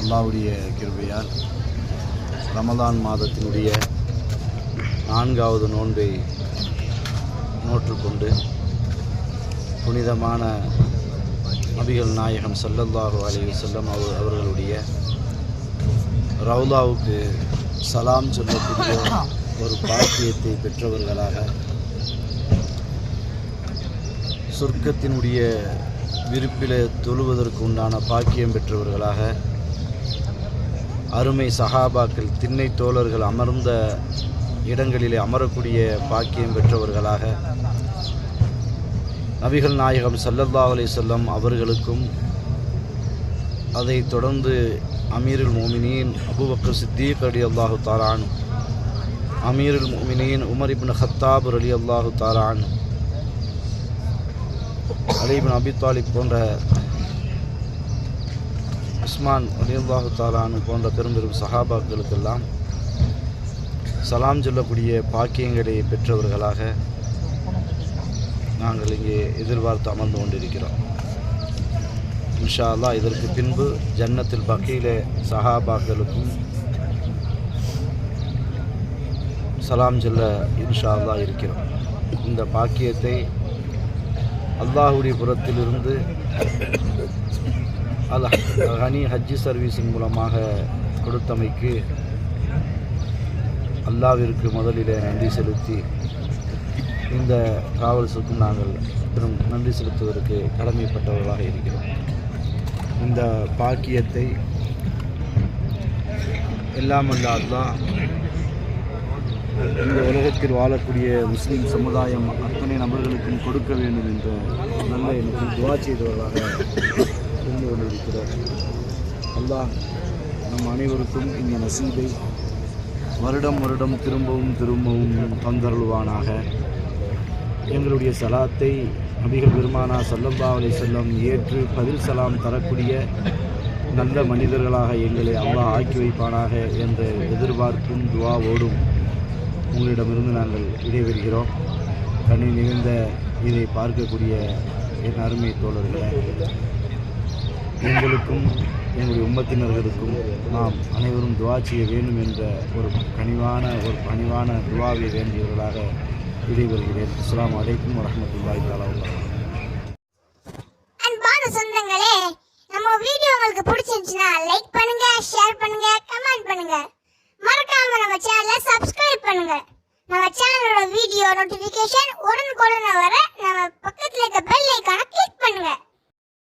அல்லாவுடைய கிருபையால் ரமதான் மாதத்தினுடைய நான்காவது நோன்பை நோற்றுக்கொண்டு புனிதமான நபிகள் நாயகம் ஸல்லல்லாஹு அலைஹி செல்லம் அவர் அவர்களுடைய ரவுலாவுக்கு சலாம் சொல்லக்கூடிய ஒரு பாக்கியத்தை பெற்றவர்களாக சொர்க்கத்தினுடைய விருப்பிலே தொழுவதற்கு உண்டான பாக்கியம் பெற்றவர்களாக அருமை சஹாபாக்கள் திண்ணை தோழர்கள் அமர்ந்த இடங்களிலே அமரக்கூடிய பாக்கியம் பெற்றவர்களாக நபிகள் நாயகம் சல்லல்லா அலி வஸல்லம் அவர்களுக்கும் அதைத் தொடர்ந்து அமீருல் மோமினின் அபுபக்கர் சித்தீக் அலி அல்லாஹு தாரான் அமீருல் மோமினின் உமர் இப்னு ஹத்தாப் அலி அல்லாஹு தாரான் அலிபின் அபி தாலிப் போன்ற உஸ்மான் அலியல்லாஹு தாலானு போன்ற பெரும்பெரும் சஹாபாக்களுக்கெல்லாம் சலாம் சொல்லக்கூடிய பாக்கியங்களை பெற்றவர்களாக நாங்கள் இங்கே எதிர்பார்த்து அமர்ந்து கொண்டிருக்கிறோம். இன்ஷா அல்லாஹ் இதற்கு பின்பு ஜன்னத்தில் பக்கையிலே சஹாபாக்களுக்கும் சலாம் சொல்ல இன்ஷா அல்லாஹ் இருக்கிறோம். இந்த பாக்கியத்தை அல்லாஹுடைய புறத்திலிருந்து அல் ஹனி ஹஜ்ஜி சர்வீஸின் மூலமாக கொடுத்தமைக்கு அல்லாவிற்கு முதலிலே நன்றி செலுத்தி இந்த டிராவல்ஸுக்கும் நாங்கள் பெரும் நன்றி செலுத்துவதற்கு கடமைப்பட்டவர்களாக இருக்கிறோம். இந்த பாக்கியத்தை எல்லாம் அல்ல இந்த உலகத்தில் வாழக்கூடிய முஸ்லீம் சமுதாயம் அத்தனை நபர்களுக்கும் கொடுக்க வேண்டும் என்ற நல்ல எனக்கு துவா செய்தவர்களாக இருந்து கொண்டிருக்கிறார். அல்லாஹ் நம் அனைவருக்கும் இந்த நசீபை வருடம் வருடம் திரும்பவும் திரும்பவும் தந்தருள்வானாக. எங்களுடைய சலாத்தை நபிகள் பெருமானா சல்லல்லா செல்லம் ஏற்று பதில் சலாம் தரக்கூடிய நல்ல மனிதர்களாக எங்களை அல்லாஹ் ஆக்கி வைப்பானாக என்ற எதிர்பார்ப்பும் துவாவோடும் உங்களிடமிருந்து நாங்கள் விடைபெறுகிறோம். கண்ணி நிகழ்ந்த இதை பார்க்கக்கூடிய என் அருமை தோழர்களே எங்களுக்கும் எங்களுடைய உம்மத்தினர்களுக்கும் நாம் அனைவரும் துவா செய்ய வேண்டும் என்ற ஒரு கனிவான ஒரு பணிவான துவாவை வேண்டியவர்களாக விடைபெறுகிறேன். இஸ்லாம் அலைக்கும் வரஹ்மத்துல்லாஹி தஆலா அன்பான சொந்தங்களே நம்ம வீடியோ உங்களுக்கு பிடிச்சிருந்துச்சுன்னா லைக் பண்ணுங்க ஷேர் பண்ணுங்க கமெண்ட் பண்ணுங்க. மறக்காம நம்ம சேனலை சப்ஸ்கிரைப் பண்ணுங்க. நம்ம சேனலோட வீடியோ நோட்டிபிகேஷன் உடனுக்குடன் வர நம்ம பக்கத்துல இருக்க பெல் ஐக்கான